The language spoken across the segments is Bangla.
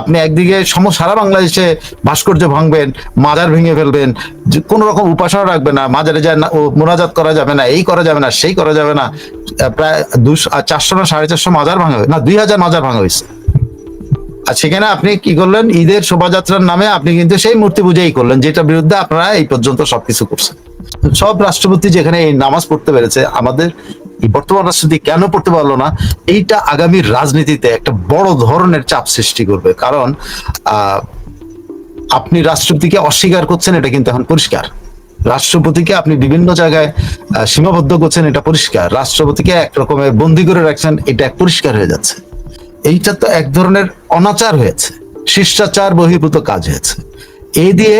আপনি একদিকে সম, সারা বাংলাদেশে ভাস্কর্য ভাঙবেন, মাজার ভেঙে ফেলবেন কোনো রকম উপাসনা রাখবে না, মাজারে যায় না মোনাজাত করা যাবে না, এই করা যাবে না, সেই করা যাবে না প্রায় দুশো চারশো না সাড়ে চারশো মাজার ভাঙা না, দুই হাজার মাজার ভাঙা হয়েছে। আর সেখানে আপনি কি করলেন? ঈদের শোভাযাত্রার নামে আপনি কিন্তু সেই মূর্তি পূজাই করলেন যেটা বিরুদ্ধে আপনারা এই পর্যন্ত সবকিছু করছেন। সব রাষ্ট্রপতি যেখানে এই নামাজ পড়তে পেরেছে, আমাদের বর্তমান রাষ্ট্রপতি কেন পড়তে পারল না, এইটা আগামী রাজনীতিতে একটা বড় ধরনের চাপ সৃষ্টি করবে। কারণ আপনি রাষ্ট্রপতিকে অস্বীকার করছেন, এটা কিন্তু এখন পরিষ্কার। রাষ্ট্রপতিকে আপনি বিভিন্ন জায়গায় সীমাবদ্ধ করছেন, এটা পরিষ্কার। রাষ্ট্রপতিকে এক রকমের বন্দি করে রাখছেন, এটা এক পরিষ্কার হয়ে যাচ্ছে। এইটা তো এক ধরনের অনাচার হয়েছে, শিষ্টাচার বহির্ভূত কাজ হয়েছে। এই দিয়ে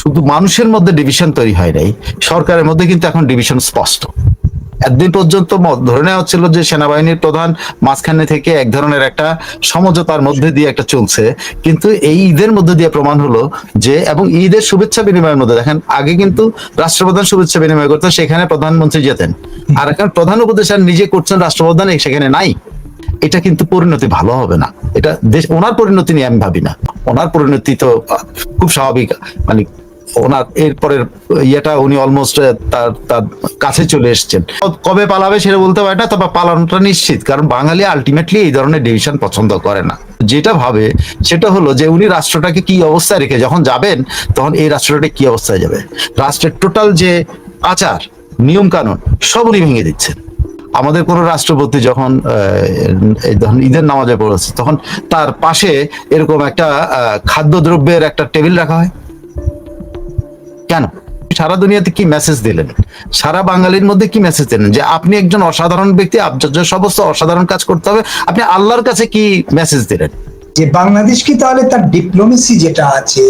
শুধু মানুষের মধ্যে ডিভিশন তৈরি হয় নাই, সরকারের মধ্যে কিন্তু এখন ডিভিশন স্পষ্ট। একদিন পর্যন্ত ধরে নেওয়া হচ্ছিল যে সেনাবাহিনীর প্রধান মাঝখানে থেকে এক ধরনের একটা সমঝোতার মধ্যে দিয়ে একটা চলছে। কিন্তু এই ঈদের মধ্যে দিয়ে প্রমাণ হলো যে, এবং ঈদের শুভেচ্ছা বিনিময়ের মধ্যে, দেখেন, আগে কিন্তু রাষ্ট্রপ্রধান শুভেচ্ছা বিনিময় করতেন, সেখানে প্রধানমন্ত্রী যেতেন। আর এখন প্রধান উপদেষ্টা নিজে করছেন রাষ্ট্রপ্রধান সেখানে নাই। এটা কিন্তু পরিণতি ভালো হবে না। এটা দেশ, ওনার পরিণতি নিয়ে আমি ভাবি না। ওনার পরিণতি তো খুব স্বাভাবিক মানে ওনার এরপরের ইয়েটা উনি অলমোস্ট তার তার কাছে চলে এসেছেন। কবে পালাবে সেটা বলতে পারে না, তবে পালানোটা নিশ্চিত, কারণ বাঙালি আলটিমেটলি এই ধরনের ডিভিশন পছন্দ করে না। যেটা ভাবে, সেটা হলো যে উনি রাষ্ট্রটাকে কি অবস্থায় রেখে, যখন যাবেন, তখন এই রাষ্ট্রটা কি অবস্থায় যাবে? রাষ্ট্রের টোটাল যে আচার নিয়ম কানুন সব উনি ভেঙে দিচ্ছেন। আমাদের কোন রাষ্ট্রপতি যখন ধরুন ঈদের নামাজে পড়েছে, তখন তার পাশে এরকম একটা খাদ্যদ্রব্যের একটা টেবিল রাখা হয়। কেন? সারা দুনিয়াতে কি মেসেজ দিলেন? সারা বাঙালির মধ্যে কি মেসেজ দিলেন? যে আপনি একজন অসাধারণ ব্যক্তি আপনার সমস্ত অসাধারণ কাজ করতে হবে, আপনি আল্লাহর কাছে কি মেসেজ দিলেন? যে বাংলাদেশ কি তাহলে তার ডিপ্লোমেসি যেটা আছে,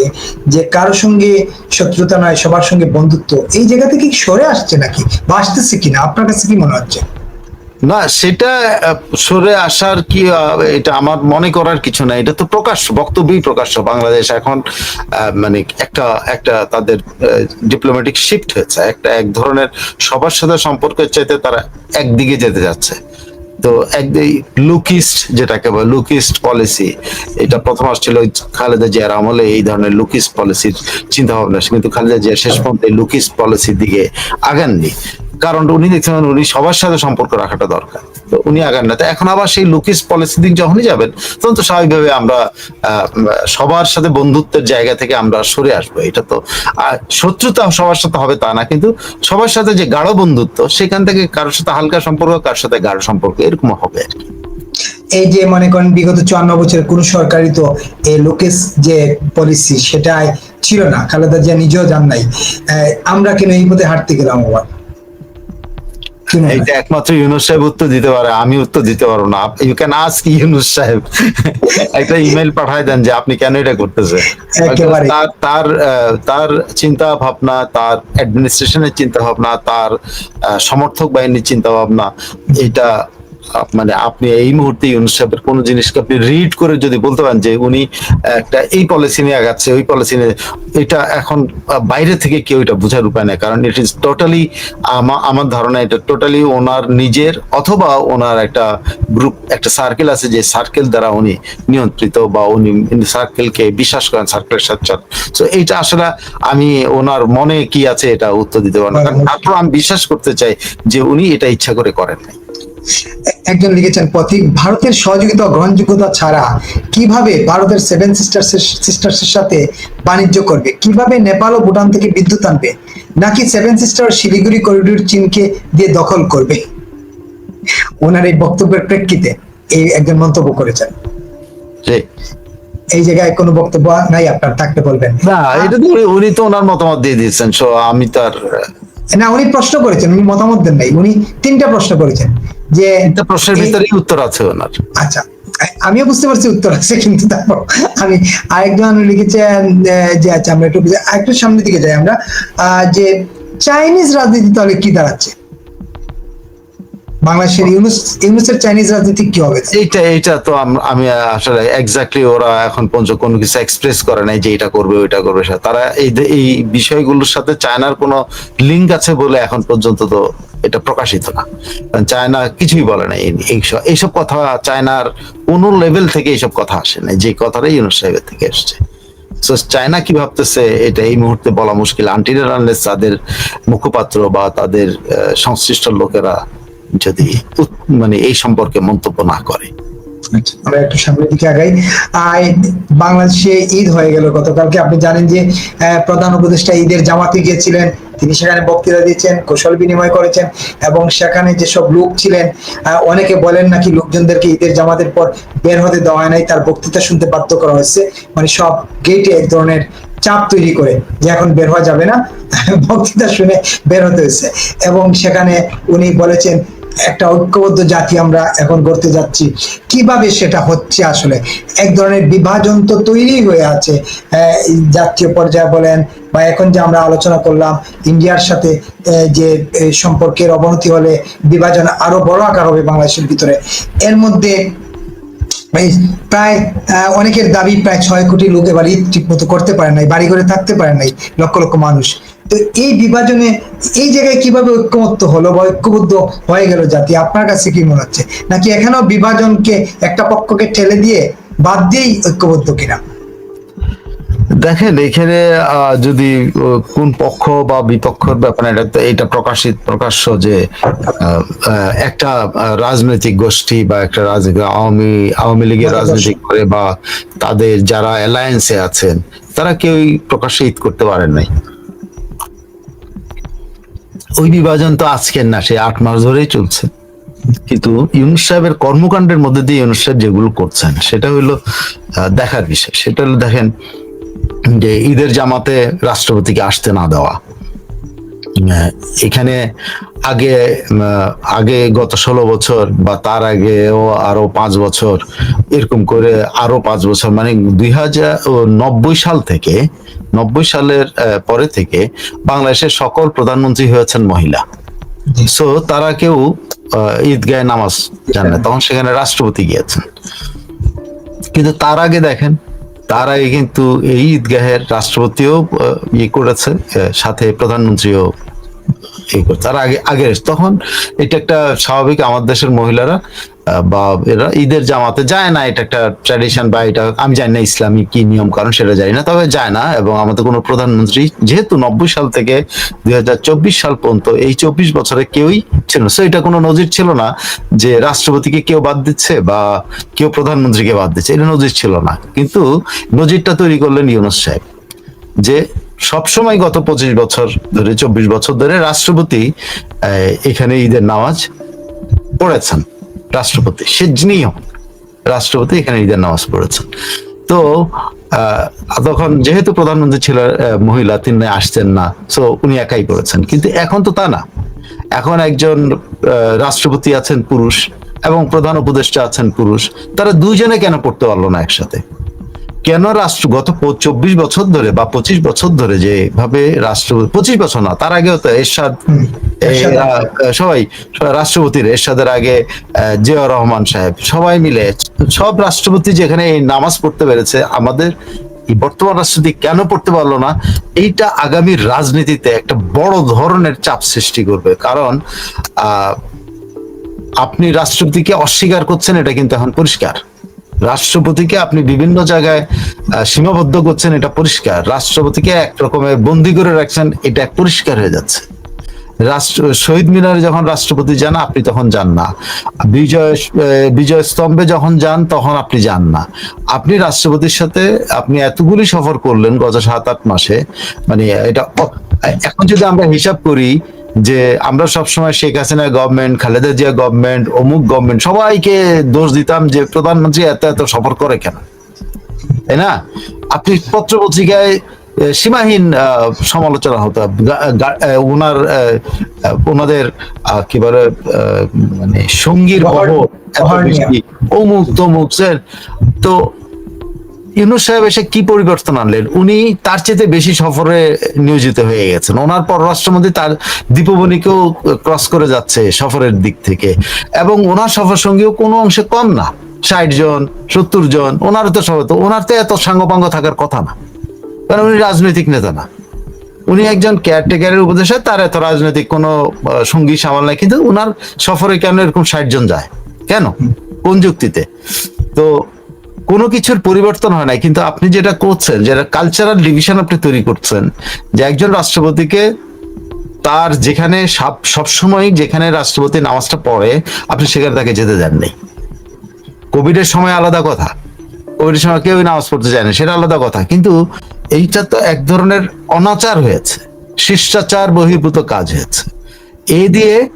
যে কারোর সঙ্গে শত্রুতা নয়, সবার সঙ্গে বন্ধুত্ব, এই জায়গা থেকে সরে আসছে নাকি? বা আসতেছে কিনা? আপনার কাছে কি মনে হচ্ছে? না, সেটা সরে আসার কি এটা আমার মনে করার কিছু না এটা তো প্রকাশ্য বক্তব্যই প্রকাশ্য বাংলাদেশ এখন মানে একটা একটা তাদের ডিপ্লোম্যাটিক শিফট হয়েছে। একটা, এক ধরনের সবার সাথে সম্পর্কের চাইতে তারা একদিকে যেতে যাচ্ছে। তো একদিকে লুকিস্ট যেটাকে বলে, লুকিস্ট পলিসি, এটা প্রথম আসছিল খালেদা জিয়ার আমলে, এই ধরনের লুকিস্ট পলিসির চিন্তা ভাবনা কিন্তু খালেদা জিয়া শেষ পর্যন্ত লুকিস্ট পলিসির দিকে আগাননি। কারণ উনি দেখছেন, উনি সবার সাথে সম্পর্ক রাখাটা দরকার। তো উনি আগান না। তো এখন আবার সেই লুকিস পলিসি দিক যখনই যাবেন, তখন তো স্বাভাবিকভাবে আমরা সবার সাথে বন্ধুত্বের জায়গা থেকে আমরা সরে আসব। এটা তো, আর শত্রুতা সবার সাথে হবে তা না, কিন্তু সবার সাথে যে গাঢ় বন্ধুত্ব, সেখান থেকে কারোর সাথে হালকা সম্পর্ক, কারোর সাথে গাঢ় সম্পর্ক, এরকম হবে আর কি। এই যে মনে করেন বিগত চুয়ান্ন বছরের কোন সরকারই তো এই লোকেশ যে পলিসি সেটাই ছিল না। খালেদা জিয়া নিজেও জান নাই। আমরা কেন এই পথে হাঁটতে গেলাম আবার? কি এইটা একমাত্র ইউনুস সাহেব উত্তর দিতে পারে আমি উত্তর দিতে পারব না। ইউ ক্যান আস্ক ইউনুস সাহেব। একটা ইমেল পাঠায় দেন যে আপনি কেন এটা করতেছেন তার তার তার চিন্তা ভাবনা তার অ্যাডমিনিস্ট্রেশনের চিন্তা ভাবনা তার সমর্থক বাহিনীর চিন্তা ভাবনা এটা মানে আপনি এই মুহূর্তে ইউনুস সাহেবের কোন জিনিসকে আপনি রিড করে যদি বলতে পারেন যে উনি একটা এই পলিসি নিয়ে আগাচ্ছে ওই পলিসি নিয়ে এটা এখন বাইরে থেকে কেউ এটা বোঝার উপায় নেই। কারণ ইট ইজ টোটালি আমার ধারণা এটা টোটালি ওনার নিজের অথবা ওনার একটা গ্রুপ একটা সার্কেল আছে যে সার্কেল দ্বারা উনি নিয়ন্ত্রিত বা উনি সার্কেলকে বিশ্বাস করেন সার্কেলের সাথে তো এইটা আসলে আমি ওনার মনে কি আছে এটা উত্তর দিতে পারব না। কারণ তারপর আমি বিশ্বাস করতে চাই যে উনি এটা ইচ্ছা করে করেন নাই। একজন লিখেছেন পথিক ভারতের সহযোগিতা গ্রহণযোগ্যতা ছাড়া কীভাবে ভারতের সেভেন সিস্টার্স সিস্টার্সের সাথে বাণিজ্য করবে? কীভাবে নেপাল ও ভুটান থেকে বিদ্যুৎ আনবে? নাকি সেভেন সিস্টার শিলিগুড়ি করিডোর চীনকে দিয়ে দখল করবে? ওনার এই বক্তব্যের প্রেক্ষিতে এই একজন মন্তব্য করেছেন। এই জায়গায় কোনো বক্তব্য নাই আপনার থাকতে বলবেন। না এটা তো উনি- উনি তো ওনার মতামত দিয়ে দিয়েছেন সো আমি তার না উনি প্রশ্ন করেছেন উনি মতামত দেন নাই উনি তিনটা প্রশ্ন করেছেন। যে একটা প্রশ্নের ভিতরে ভিতরেই উত্তর আছে ওনার। আচ্ছা আমিও বুঝতে পারছি উত্তর আছে কিন্তু তারপর আমি আরেকজন লিখেছেন যে আচ্ছা আমরা একটু একটু সামনের দিকে যাই আমরা। আহ, যে চাইনিজ রাজনীতি তাহলে কি দাঁড়াচ্ছে? বাংলাদেশের ইউনুস ইউনুসের চাইনিজ রাজনীতি কি হবে? এইটা এইটা তো আমি আসলে এক্স্যাক্টলি ওরা এখন পর্যন্ত কোনো কিছু এক্সপ্রেস করে নাই যে এটা করবে ওইটা করবে। তারা এই এই বিষয়গুলোর সাথে চায়নার কোনো লিঙ্ক আছে বলে এখন পর্যন্ত তো এটা প্রকাশিত না। চায়না কিছুই বলে না এইসব এইসব কথা চায়নার কোনো লেভেল থেকে এইসব কথা আসে না যে কথাটা ইউনুস সাহেবের থেকে এসছে। So, চায়না কি ভাবতেছে এটা এই মুহূর্তে বলা মুশকিল। আনটিল আনলেস তাদের মুখপাত্র বা তাদের সংশ্লিষ্ট লোকেরা যদি মানে এই সম্পর্কে মন্তব্য না করে। আমরা একটু সামনের দিকে আগাই। বাংলাদেশে ঈদ হয়ে গেল গতকালকে। আপনি জানেন যে প্রধান উপদেষ্টা ঈদের জামাতে গিয়েছিলেন। তিনি সেখানে বক্তৃতা দিয়েছেন কৌশল বিনিময় করেছেন এবং সেখানে যেসব লোক ছিলেন অনেকে বলেন নাকি লোকজনদেরকে ঈদের জামাতের পর বের হতে দেওয়া নাই, তার বক্তৃতা শুনতে বাধ্য করা হয়েছে। মানে সব গেটে এক ধরনের চাপ তৈরি করে যে এখন বের হওয়া যাবে না। বক্তৃতা শুনে বের হতে হয়েছে। এবং সেখানে উনি বলেছেন একটা ঐক্যবদ্ধ জাতি আমরা এখন করতে যাচ্ছি। কীভাবে সেটা হচ্ছে আসলে? এক ধরনের বিভাজন তো তৈরি হয়ে আছে জাতীয় পর্যায়ে বলেন, বা এখন যে আমরা আলোচনা করলাম, ইন্ডিয়ার সাথে যে সম্পর্কের অবনতি হলে বিভাজন আরও বড় আকার হবে বাংলাদেশের ভিতরে। এর মধ্যে প্রায় অনেকের দাবি প্রায় ছয় কোটি লোক এবার ঈদ ঠিক মতো করতে পারে নাই বাড়ি ঘরে থাকতে পারে নাই, লক্ষ লক্ষ মানুষ। তো এই বিভাজনে এই জায়গায় কীভাবে ঐক্যমত্য হলো বা ঐক্যবদ্ধ হয়ে গেল জাতি? আপনার কাছে কি মনে হচ্ছে? নাকি এখানেও বিভাজনকে একটা পক্ষকে ঠেলে দিয়ে বাদ দিয়েই ঐক্যবদ্ধ কিনা? দেখেন এখানে আহ, যদি কোন পক্ষ বা বিপক্ষের ব্যাপারে এটা প্রকাশিত প্রকাশ্য যে আহ, আহ, একটা রাজনৈতিক গোষ্ঠী বা একটা রাজনীতি আওয়ামী আওয়ামী লীগের রাজনীতি করে বা তাদের যারা অ্যালায়েন্সে আছেন তারা কেউই প্রকাশ্যে ঈদ করতে পারেন নাই। ওই বিভাজন তো আজকের না সে আট মাস ধরেই চলছে। কিন্তু ইউনুস সাহেবের কর্মকাণ্ডের মধ্যে দিয়ে ইউনুস সাহেব যেগুলো করছেন সেটা হলো আহ, দেখার বিষয়। সেটা হলো দেখেন যে ঈদের জামাতে রাষ্ট্রপতিকে আসতে না দেওয়া। এখানে আগে আগে গত ষোলো বছর বা তার আগেও আরও পাঁচ বছর এরকম করে আরও পাঁচ বছর মানে দুই হাজার নব্বই সাল থেকে নব্বই সালের পরে থেকে বাংলাদেশের সকল প্রধানমন্ত্রী হয়েছেন মহিলা। সো তারা কেউ আহ, ঈদগাহে নামাজ জানে না তখন সেখানে রাষ্ট্রপতি গিয়েছেন। কিন্তু তার আগে দেখেন তার আগে কিন্তু এই ঈদগাহের রাষ্ট্রপতিও ইয়ে করেছে সাথে প্রধানমন্ত্রীও করছে। তার আগে আগে তখন এটা একটা স্বাভাবিক আমার দেশের মহিলারা বা এরা ঈদের জামাতে যায় না, এটা একটা ট্র্যাডিশন বা এটা আমি জানি না ইসলামিক কি নিয়ম কারণ সেটা জানি না, তবে যায় না এবং আমাদের কোনো প্রধানমন্ত্রী যেহেতু নব্বই সাল থেকে দুই হাজার চব্বিশ সাল পর্যন্ত এই চব্বিশ বছরে কেউই ছিল না। এটা কোনো নজির ছিল না যে রাষ্ট্রপতিকে কেউ বাদ দিচ্ছে বা কেউ প্রধানমন্ত্রীকে বাদ দিচ্ছে, এটা নজির ছিল না। কিন্তু নজিরটা তৈরি করলেন ইউনুস সাহেব যে সবসময় গত পঁচিশ বছর ধরে, চব্বিশ বছর ধরে রাষ্ট্রপতি এখানে ঈদের নামাজ পড়েছেন। রাষ্ট্রপতি, সে যিনিও রাষ্ট্রপতি এখানে ঈদের নামাজ পড়েছেন। তো তখন যেহেতু প্রধানমন্ত্রী ছিল মহিলা, তিনি আসছেন না সো উনি একাই করেছেন কিন্তু এখন তো তা না। এখন একজন রাষ্ট্রপতি আছেন, পুরুষ, এবং প্রধান উপদেষ্টা আছেন, পুরুষ। তারা দুইজনে কেন পড়তে পারল না একসাথে? কেন রাষ্ট্র গত চব্বিশ বছর ধরে বা পঁচিশ বছর ধরে যে ভাবে রাষ্ট্র পঁচিশ বছর না তার আগেও তো এরশাদ সবাই রাষ্ট্রপতির এরশাদের আগে জিয়া রহমান সাহেব সবাই মিলে সব রাষ্ট্রপতি যেখানে এই নামাজ পড়তে পেরেছে আমাদের এই বর্তমান রাষ্ট্রপতি কেন পড়তে পারল না এইটা আগামী রাজনীতিতে একটা বড় ধরনের চাপ সৃষ্টি করবে। কারণ আহ আপনি রাষ্ট্রপতিকে অস্বীকার করছেন এটা কিন্তু এখন পরিষ্কার। রাষ্ট্রপতিকে আপনি বিভিন্ন জায়গায় সীমাবদ্ধ করছেন, এটা পরিষ্কার। রাষ্ট্রপতিকে এক রকমের বন্দি করে রাখছেন, এটা পরিষ্কার হয়ে যাচ্ছে। রাষ্ট্র, শহীদ মিনারে যখন রাষ্ট্রপতি যান, আপনি তখন যান না। বিজয় বিজয় স্তম্ভে যখন যান, তখন আপনি যান না। আপনি রাষ্ট্রপতির সাথে, আপনি এতগুলি সফর করলেন গত সাত, আট মাসে মানে এটা এখন যদি আমরা হিসাব করি যে আমরা সবসময় শেখ হাসিনা গভর্নমেন্ট খালেদা জিয়া গভর্নমেন্ট অমুক গভর্নমেন্ট সবাইকে দোষ দিতাম যে প্রধানমন্ত্রী এত এত সফর করে কেন? তাই না? আপনি পত্র পত্রিকায় সীমাহীন সমালোচনা হতো। ওনার ওনাদের আহ, কি বলে মানে সঙ্গীর অমুক তমুক তো ইউনুস সাহেব এসে কি পরিবর্তন আনলেন? উনি তার চেয়ে বেশি সফরে নিয়োজিত হয়ে গেছেন। ওনার পররাষ্ট্রমন্ত্রী তার দীপবনিকেও ক্রস করে যাচ্ছে সফরের দিক থেকে। এবং ওনার সফর সঙ্গীও কোনো অংশে কম না। ষাট জন, সত্তর জন, ওনারও তো সফর তো ওনার তো এত সাঙ্গপাঙ্গ থাকার কথা না। কারণ উনি রাজনৈতিক নেতা না। উনি একজন কেয়ারটেকারের উপদেশে তার এত রাজনৈতিক কোনো সঙ্গী সামাল নাই। কিন্তু ওনার সফরে কেন এরকম ষাট জন যায়? কেন? কোন যুক্তিতে? তো কোনো কিছুর পরিবর্তন হয় না কিন্তু আপনি যেটা করছেন যেটা কালচারাল ডিভিশন আপনি তৈরি করছেন, যে একজন রাষ্ট্রপতিকে তার যেখানে সব- সবসময় যেখানে রাষ্ট্রপতি নামাজটা পড়ে, আপনি সেখানে তাকে যেতে দেন নেই কোভিডের সময় আলাদা কথা। কোভিডের সময় কেউ নামাজ পড়তে যায় না, সেটা আলাদা কথা। কিন্তু এইটা তো এক ধরনের অনাচার হয়েছে, শিষ্টাচার, বহির্ভূত কাজ হয়েছে। এ দিয়ে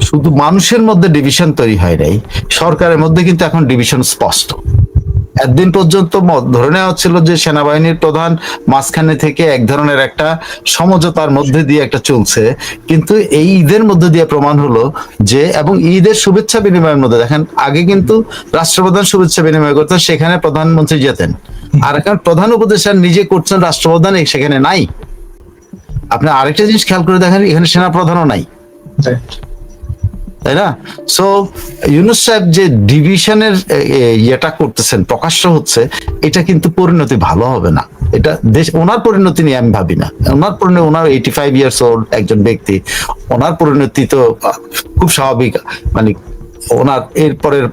শুধু মানুষের মধ্যে ডিভিশন তৈরি হয় নাই, সরকারের মধ্যে কিন্তু এখন ডিভিশন স্পষ্ট। একদিন পর্যন্ত ধরে নেওয়া হচ্ছিল যে সেনাবাহিনীর প্রধান মাঝখানে থেকে এক ধরনের একটা সমঝোতার মধ্যে দিয়ে একটা চলছে। কিন্তু এই ঈদের মধ্যে দিয়ে প্রমাণ হলো যে, এবং ঈদের শুভেচ্ছা বিনিময়ের মধ্যে, দেখেন, আগে কিন্তু রাষ্ট্রপ্রধান শুভেচ্ছা বিনিময় করতেন, সেখানে প্রধানমন্ত্রী যেতেন। আর এখন প্রধান উপদেষ্টা নিজে করছেন, রাষ্ট্রপ্রধান সেখানে নাই। আপনি আরেকটা জিনিস খেয়াল করে দেখেন, এখানে সেনা প্রধানও নাই তাই না? সো ইউনুস সাহেব যে ডিভিশনের ইয়েটা করতেছেন, প্রকাশ্য হচ্ছে, এটা কিন্তু পরিণতি ভালো হবে না। এটা দেশ, ওনার পরিণতি নিয়ে আমি ভাবি না। ওনার পরিণতি, ওনার এইটি ফাইভ ইয়ার্স ওল্ড একজন ব্যক্তি, ওনার পরিণতি তো খুব স্বাভাবিক মানে ওনার এরপরের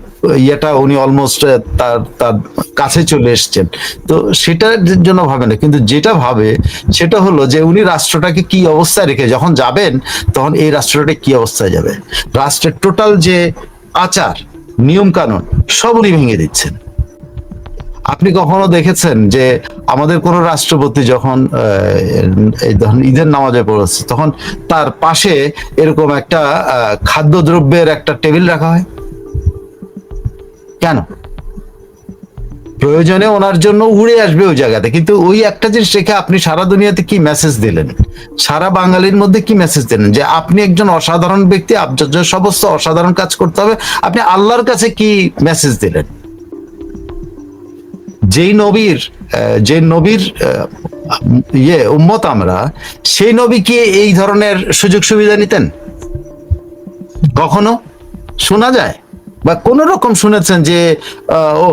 ইয়েটা উনি অলমোস্ট তার তার কাছে চলে এসছেন। তো সেটার জন্য ভাবে না, কিন্তু যেটা ভাবে সেটা হলো যে উনি রাষ্ট্রটাকে কি অবস্থায় রেখে, যখন যাবেন তখন এই রাষ্ট্রটাকে কি অবস্থায় যাবে? রাষ্ট্রের টোটাল যে আচার নিয়ম কানুন সব উনি ভেঙে দিচ্ছেন। আপনি কখনো দেখেছেন যে আমাদের কোন রাষ্ট্রপতি যখন ঈদের নামাজে পড়েছে, তখন তার পাশে এরকম একটা খাদ্যদ্রব্যের একটা টেবিল রাখা হয়? কেন? প্রয়োজনে ওনার জন্য উড়ে আসবে ওই জায়গাতে। কিন্তু ওই একটা জিনিস রেখে আপনি সারা দুনিয়াতে কি মেসেজ দিলেন? সারা বাঙালির মধ্যে কি মেসেজ দিলেন? যে আপনি একজন অসাধারণ ব্যক্তি, আপনার সমস্ত অসাধারণ কাজ করতে হবে, আপনি আল্লাহর কাছে কি মেসেজ দিলেন? যেই নবীর যে নবীর ইয়ে উম্মত আমরা, সেই নবী কি এই ধরনের সুযোগ সুবিধা নিতেন? কখনো? শোনা যায়? বা কোন রকম শুনেছেন যে ও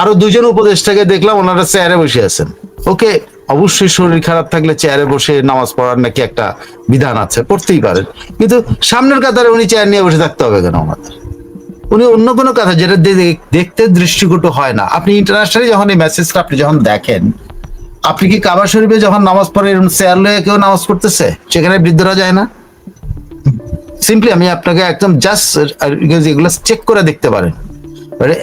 আরও দুজন উপদেষ্টাকে দেখলাম, ওনারা চেয়ারে বসে আছেন। ওকে, অবশ্যই শরীর খারাপ থাকলে চেয়ারে বসে নামাজ পড়ার নাকি একটা বিধান আছে, পড়তেই পারেন। কিন্তু সামনের কাতারে উনি চেয়ার নিয়ে বসে থাকতে হবে কেন আমাদের? উনি অন্য কোনো কথা, যেটা দেখতে দৃষ্টিকটু হয় না। আপনি ইন্টারন্যাশনালি যখন এই মেসেজটা আপনি যখন দেখেন, আপনি কি কাবা শরীফে যখন নামাজ পড়ে চেয়ার লয়ে কেউ নামাজ পড়তেছে? সেখানে বৃদ্ধরা যায় না? সিম্পলি আমি আপনাকে একদম জাস্ট এগুলো চেক করে দেখতে পারেন।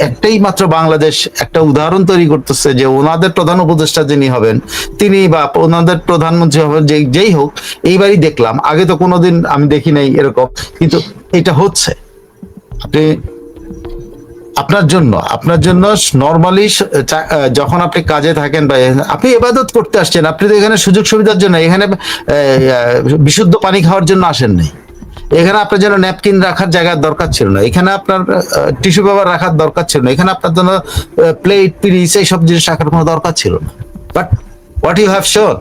একটাই মাত্র বাংলাদেশ, একটা উদাহরণ তৈরি করতেছে যে ওনাদের প্রধান উপদেষ্টা যিনি হবেন, তিনি বা ওনাদের প্রধানমন্ত্রী হবেন যেই হোক, এইবারই দেখলাম। আগে তো কোনোদিন আমি দেখি নাই এরকম, কিন্তু এটা হচ্ছে। আপনি আপনার জন্য আপনার জন্য নর্মালি যখন আপনি কাজে থাকেন বা আপনি এবাদত করতে আসছেন, আপনি তো এখানে সুযোগ সুবিধার জন্য, এখানে বিশুদ্ধ পানি খাওয়ার জন্য আসেন নাই এখানে আপনার জন্য ন্যাপকিন রাখার জায়গার দরকার ছিল না। এখানে আপনার টিস্যু পেপার রাখার দরকার ছিল না। এখানে আপনার জন্য প্লেট পিরিস এইসব জিনিস রাখার কোনো দরকার ছিল না। But what you have shown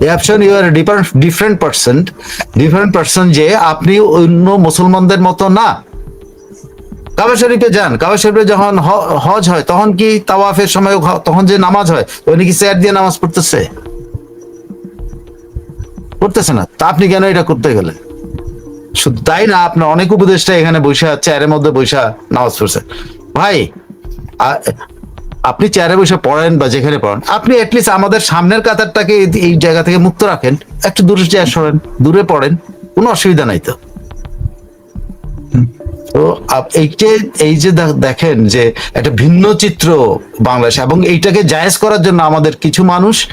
you have shown you are different person different person যে আপনি অন্য মুসলমানদের মতো না। কাবা শরীফে যান। কাবা শরীফে যখন হজ হয়, তখন কি তাওয়াফের সময় তখন যে নামাজ হয় উনি কি চেয়ার দিয়ে নামাজ পড়তেছে? পড়তেছে না। তা আপনি কেন এটা করতে গেলেন? শুধু তাই না, আপনার অনেক উপদেষ্টা এখানে বসে চেয়ারের মধ্যে বসে নামাজ পড়ছে। ভাই আপনি চেয়ারে বসে পড়েন বা যেখানে পড়েন, আপনি অ্যাটলিস্ট আমাদের সামনের কাতারটাকে এই জায়গা থেকে মুক্ত রাখেন। একটু দূরে চেয়ার সরেন, দূরে পড়েন, কোনো অসুবিধা নাই তো। তো আপ- এই যে এই যে দেখেন যে একটা ভিন্ন চিত্র বাংলাদেশ, এবং এইটাকে জায়েজ করার জন্য আমাদের কিছু মানুষ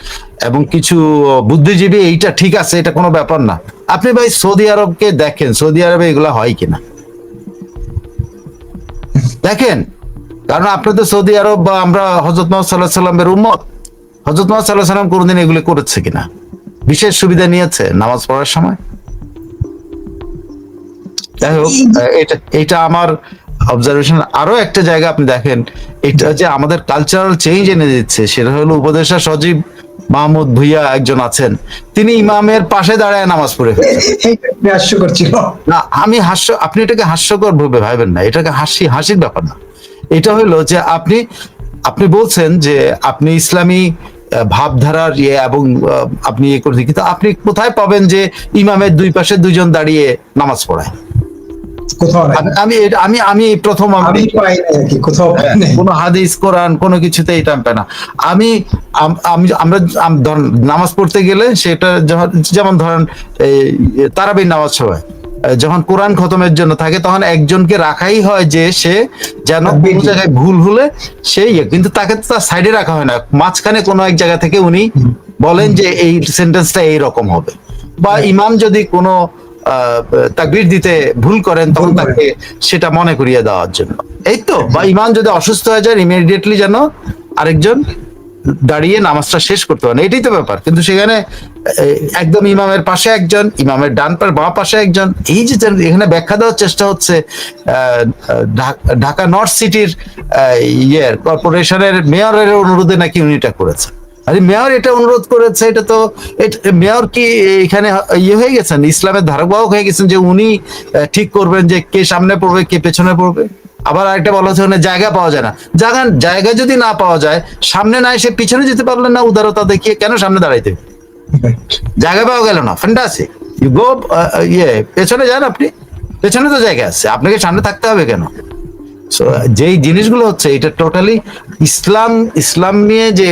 এবং কিছু বুদ্ধিজীবী এইটা ঠিক আছে, এটা কোনো ব্যাপার না। আপনি ভাই সৌদি আরবকে দেখেন, সৌদি আরবে এগুলা হয় কিনা? দেখেন, কারণ আপনি তো সৌদি আরব বা আমরা হজরত মোহাম্মদ সাল্লাহ সাল্লামের উম্মত। হজরত মোহাম্মদ সাল্লাহ সাল্লাম কোনোদিন এগুলি করেছে কিনা? বিশেষ সুবিধা নিয়েছে নামাজ পড়ার সময়? যাই হোক এটা এটা আমার অবজারভেশন আরও একটা জায়গা আপনি দেখেন এটা যে আমাদের কালচারাল চেঞ্জ এনে দিচ্ছে সেটা হলো উপদেষ্টা সজীব মাহমুদ ভুইয়া একজন আছেন। তিনি ইমামের পাশে দাঁড়ায় নামাজ পড়ে হাস্যকর ছিল। না আমি হাস্য আপনি এটাকে হাস্যকর ভাবে ভাবেন না এটাকে হাসি হাসির ব্যাপার না। এটা হলো যে আপনি আপনি বলছেন যে আপনি ইসলামী ভাবধারার ইয়ে এবং আপনি ইয়ে করতে কিন্তু আপনি কোথায় পাবেন যে ইমামের দুই পাশে দুইজন দাঁড়িয়ে নামাজ পড়ায়? কোথাও আমি- আমি আমি প্রথম আমি পাই কি কোথাও কোনো হাদিস কোরআন কোনো কিছুতে না। আমি আমি আমরা নামাজ পড়তে গেলে সেটা যেমন ধরেন তারাবির নামাজ সবাই যখন কোরআন খতমের জন্য থাকে তখন একজনকে রাখাই হয় যে সে যেন কোনো জায়গায় ভুল হলে সেই ইয়ে। কিন্তু তাকে তো তার সাইডে রাখা হয় না। মাঝখানে কোনো এক জায়গা থেকে উনি বলেন যে এই সেন্টেন্সটা এই রকম হবে। বা ইমাম যদি কোনো তাকবীর দিতে ভুল করেন তখন তাকে সেটা মনে করিয়ে দেওয়ার জন্য। এই তো বা ইমাম যদি অসুস্থ হয়ে যায় ইমিডিয়েটলি যেন আরেকজন দাঁড়িয়ে নামাজটা শেষ করতে পারে এটাই তো ব্যাপার। কিন্তু সেখানে একদম ইমামের পাশে একজন ইমামের ডান পার বাঁ পাশে একজন এই যে এখানে ব্যাখ্যা দেওয়ার চেষ্টা হচ্ছে আহ, ঢাক- নর্থ সিটির ইয়ের কর্পোরেশনের মেয়রের অনুরোধে নাকি উনি এটা করেছেন। আরে মেয়র এটা অনুরোধ করেছে এটা তো মেয়র কি এখানে ইয়ে হয়ে গেছেন? ইসলামের ধারক বাহক হয়ে গেছেন যে উনি ঠিক করবেন যে কে সামনে পড়বে কে পেছনে পড়বে? আবার আরেকটা বলা হচ্ছে জায়গা পাওয়া যায় না। জায়গা জায়গা যদি না পাওয়া যায় সামনে না এসে পিছনে যেতে পারলেন না উদারতা দেখিয়ে কেন সামনে দাঁড়াইতে? জায়গা পাওয়া গেল না আছে ইউ গো ইয়ে পেছনে যান আপনি। পেছনে তো জায়গা আছে আপনাকে সামনে থাকতে হবে কেন? যেই জিনিসগুলো হচ্ছে এটা টোটালি ইসলাম ইসলাম নিয়ে যে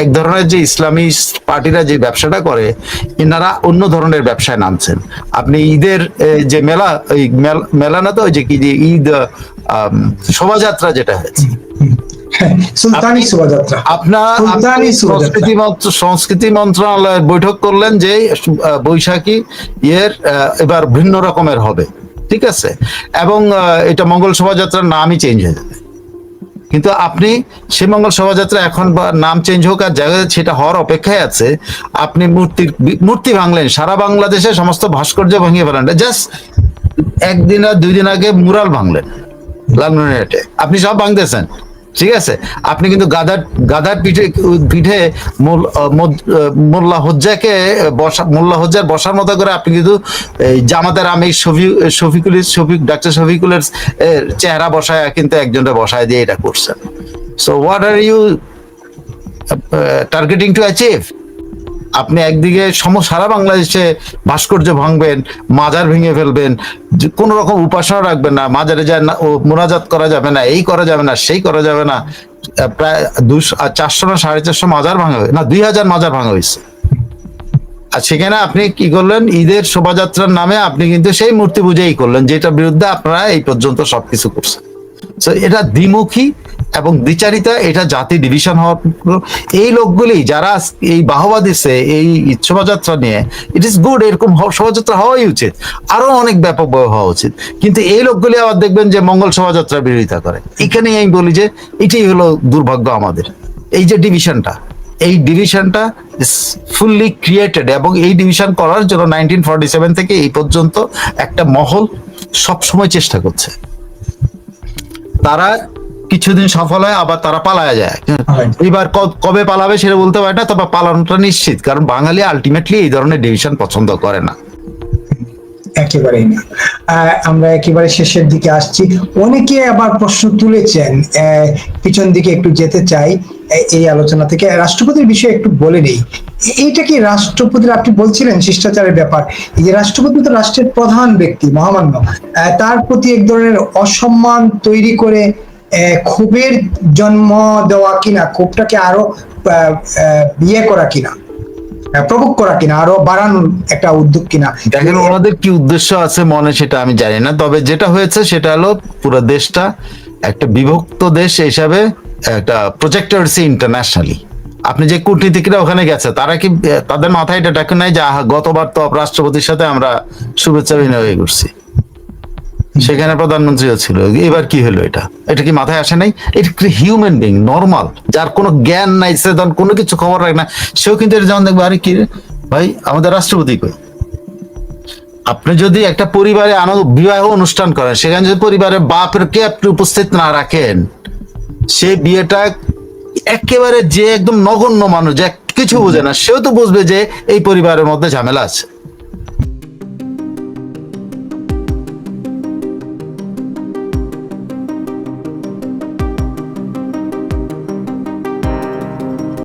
এক ধরনের যে ইসলামী পার্টিরা যে ব্যবসাটা করে এনারা অন্য ধরনের ব্যবসায় নামছেন। আপনি ঈদের যে মেলা ওই মেল- না তো ওই যে কি যে ঈদ শোভাযাত্রা যেটা হয়েছে। হ্যাঁ। সংস্কৃতি মন্ত্র- মন্ত্রণালয়ের বৈঠক করলেন যে বৈশাখী আহ, এবার ভিন্ন রকমের হবে। ঠিক আছে? এবং এটা মঙ্গল শোভাযাত্রার নামই চেঞ্জ হয়ে যাবে। কিন্তু আপনি সে মঙ্গল শোভাযাত্রা এখন বা নাম চেঞ্জ হোক আর জায়গায় সেটা হওয়ার অপেক্ষায় আছে, আপনি মূর্তির মূর্তি ভাঙলেন, সারা বাংলাদেশে সমস্ত ভাস্কর্য ভাঙিয়ে ফেলেন। জাস্ট একদিন আর দুই দিন আগে মুরাল ভাঙলেন, লালমনিরহাটে। আপনি সব ভাঙতেছেন। ঠিক আছে? আপনি কিন্তু গাদার গাদার পিঠে পিঠে মোল্লা হজ্জাকে বসা, মোল্লা হজ্জার বসার মতো করে আপনি কিন্তু এই জামাতের আমি শফি, শফিকুল, শফিক, ডাক্তার শফিকুলের চেহারা বসায় কিন্তু একজনটা বসায় দিয়ে এটা করছেন। So what are you targeting to achieve আপনি একদিকে সম সারা বাংলাদেশে ভাস্কর্য ভাঙবেন, মাজার ভেঙে ফেলবেন কোনো রকম উপাসনা রাখবেন না, মাজারে যায় না, ও মোনাজাত করা যাবে না, এই করা যাবে না, সেই করা যাবে না প্রায় দুশো চারশো না সাড়ে চারশো মাজার ভাঙা না, দুই হাজার মাজার ভাঙা হয়েছে। আর সেখানে আপনি কি করলেন? ঈদের শোভাযাত্রার নামে আপনি কিন্তু সেই মূর্তি পূজাই করলেন, যেটার বিরুদ্ধে আপনারা এই পর্যন্ত সবকিছু করছেন। এটা দ্বিমুখী এবং দ্বিচারিতা এটা জাতি ডিভিশন হওয়ার এই লোকগুলি যারা এই বাহবা দিচ্ছে এই শোভাযাত্রা নিয়ে ইট ইস গুড এরকম শোভাযাত্রা হওয়াই উচিত। আরও অনেক ব্যাপকভাবে হওয়া উচিত। কিন্তু এই লোকগুলি আবার দেখবেন যে মঙ্গল শোভাযাত্রার বিরোধিতা করে। এখানেই আমি বলি যে এটাই হলো দুর্ভাগ্য আমাদের। এই যে ডিভিশনটা এই ডিভিশনটা ফুললি ক্রিয়েটেড এবং এই ডিভিশন করার জন্য নাইনটিন ফর্টি সেভেন থেকে এই পর্যন্ত একটা মহল সবসময় চেষ্টা করছে। তারা কিছুদিন সফল হয়, আবার তারা পালায়া যায়। এবার কবে পালাবে সেটা বলতে পারে না, তবে পালানোটা নিশ্চিত, কারণ বাঙালি আলটিমেটলি এই ধরনের ডিভিশন পছন্দ করে না। একেবারেই না। আমরা একেবারে শেষের দিকে আসছি। অনেকে আবার প্রশ্ন তুলেছেন পিছন দিকে একটু যেতে চাই এই আলোচনা থেকে। রাষ্ট্রপতির বিষয়ে একটু বলে নেই। এইটা কি রাষ্ট্রপতির, আপনি বলছিলেন শিষ্টাচারের ব্যাপার, এই যে রাষ্ট্রপতি তো রাষ্ট্রের প্রধান ব্যক্তি, মহামান্য। তার প্রতি এক ধরনের অসম্মান তৈরি করে ক্ষোভের জন্ম দেওয়া কিনা ক্ষোভটাকে আরও বিয়ে করা কিনা প্রভোগ করা কিনা, আরও বাড়ানোর একটা উদ্যোগ কিনা। দেখেন, ওনাদের কি উদ্দেশ্য আছে মনে সেটা আমি জানি না, তবে যেটা হয়েছে সেটা হলো পুরো দেশটা একটা বিভক্ত দেশ হিসাবে একটা প্রজেক্টর হচ্ছে ইন্টারন্যাশনালি আপনি যে কূটনীতিকরা ওখানে গেছে, তারা কি, তাদের মাথায় এটা ডাকে নাই যে গতবার তো রাষ্ট্রপতির সাথে আমরা শুভেচ্ছা বিনিময় করছি? সেখানে প্রধানমন্ত্রীও ছিল। এবার কি হলো এটা? এটা কি মাথায় আসে নাই? এটা কি হিউম্যান বিং নর্মাল যার কোনো জ্ঞান নাই সে তখন কোনো কিছু খবর রাখে না, সেও কিন্তু এটা যেমন দেখবে আরে কি ভাই, আমাদের রাষ্ট্রপতি কই? আপনি যদি একটা পরিবারে আনন্দ বিবাহ অনুষ্ঠান করেন, সেখানে যদি পরিবারের বাপকে আপনি উপস্থিত না রাখেন, সে বিয়েটা একেবারে যে একদম নগণ্য মানুষ, যে কিছু বোঝে না, সেও তো বুঝবে যে এই পরিবারের মধ্যে ঝামেলা আছে।